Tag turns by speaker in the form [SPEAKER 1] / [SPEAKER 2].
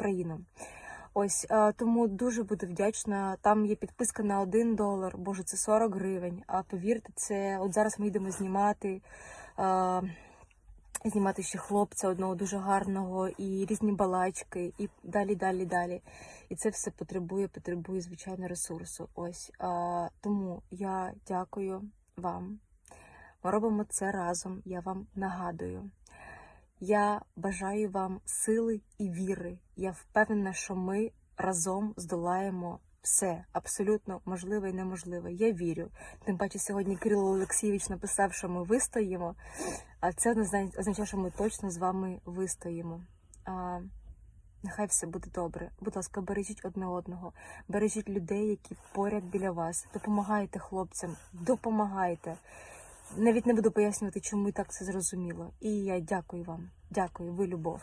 [SPEAKER 1] країну. Ось е, тому дуже буду вдячна. Там є підписка на 1 долар. Боже, це 40 гривень. А повірте, це от зараз ми йдемо знімати. е, Знімати ще хлопця одного дуже гарного, і різні балачки, і далі, далі, далі. І це все потребує, потребує звичайно ресурсу. Ось а, тому я дякую вам. Ми робимо це разом. Я вам нагадую. Я бажаю вам сили і віри. Я впевнена, що ми разом здолаємо все абсолютно можливе і неможливе. Я вірю. Тим паче, сьогодні Кирило Олексійович написав, що ми вистоїмо, а це означає, що ми точно з вами вистоїмо. А, нехай все буде добре. Будь ласка, бережіть одне одного, бережіть людей, які поряд біля вас. Допомагайте хлопцям, допомагайте. Навіть не буду пояснювати, чому і так це зрозуміло. І я дякую вам. Дякую, ви любов.